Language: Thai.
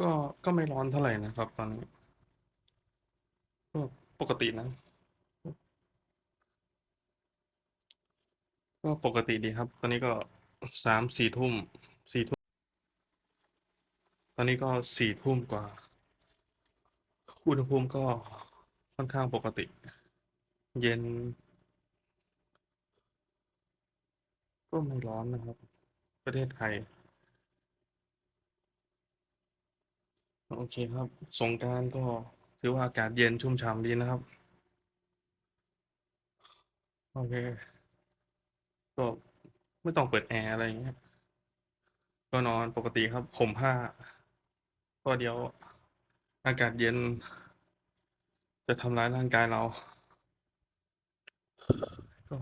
ก็ก็ไม่ร้อนเท่าไหร่นะครับ ตอนนี้ปกตินะก็ปกติดีครับ ตอนนี้ก็สามสี่ทุ่มสี่ทุ่ม ตอนนี้ก็สี่ทุ่มกว่า อุณหภูมิก็ค่อนข้างปกติ เย็น ก็ไม่ร้อนนะครับ ประเทศไทย โอเคครับ สงกรานต์ก็ถือว่าอากาศเย็นชุ่มฉ่ำดีนะครับ โอเค ก็ไม่ต้องเปิดแอร์อะไรอย่างเงี้ย ก็นอนปกติครับห่มผ้า ก็เดี๋ยวอากาศเย็น จะทำร้ายร่างกายเรา ก็